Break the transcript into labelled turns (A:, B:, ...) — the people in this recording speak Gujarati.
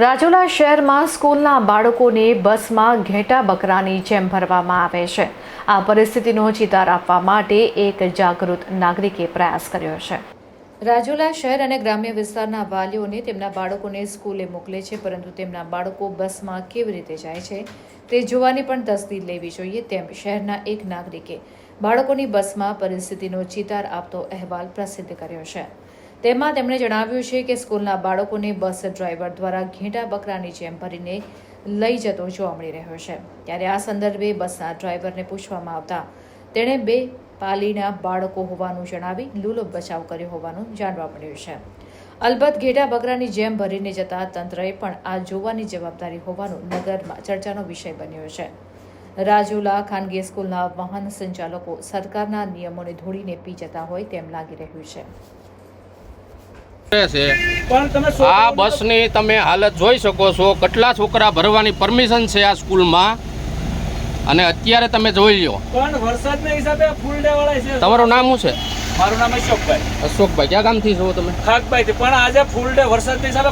A: રાજુલા શહેરમાં સ્કૂલના બાળકોને બસમાં ઘેટા બકરાની જેમ ભરવામાં આવે છે. આ પરિસ્થિતિનો ચિતાર આપવા માટે એક જાગૃત નાગરિકે પ્રયાસ કર્યો છે. રાજુલા શહેર અને ગ્રામ્ય વિસ્તારના વાલીઓને તેમના બાળકોને સ્કૂલે મોકલે છે, પરંતુ તેમના બાળકો બસમાં કેવી રીતે જાય છે તે જોવાની પણ તસદીર લેવી જોઈએ તેમ શહેરના એક નાગરિકે બાળકોની બસમાં પરિસ્થિતિનો ચિતાર આપતો અહેવાલ પ્રસિદ્ધ કર્યો છે. તેમાં તેમણે જણાવ્યું છે કે સ્કૂલના બાળકોને બસ ડ્રાઈવર દ્વારા ઘેટા બકરાની જેમ ભરીને લઈ જતો જોવા મળી રહ્યો છે. ત્યારે આ સંદર્ભે બસના ડ્રાઈવરને પૂછવામાં આવતા તેણે બે પાલીના બાળકો હોવાનું જણાવી લૂલો બચાવ કર્યો હોવાનું જાણવા મળ્યું છે. અલબત્ત ઘેટા બકરાની જેમ ભરીને જતા તંત્રએ પણ આ જોવાની જવાબદારી હોવાનું નગરમાં ચર્ચાનો વિષય બન્યો છે. રાજુલા ખાનગી સ્કૂલના વાહન સંચાલકો સરકારના નિયમોને ધોળીને પી જતા હોય તેમ લાગી રહ્યું છે.
B: છે. આ બસની તમે હાલત જોઈ શકો છો. કેટલા છોકરા ભરવાની પરમિશન છે આ સ્કૂલમાં? અને અત્યારે તમે જોઈ
C: છે.
B: તમારું નામ શું છે?
C: મારું નામ અશોકભાઈ.
B: અશોકભાઈ. ક્યાં ગામથી છો તમે?
C: ખાકભાઈ પણ આજે ફૂલ ડે વરસાદના હિસાબે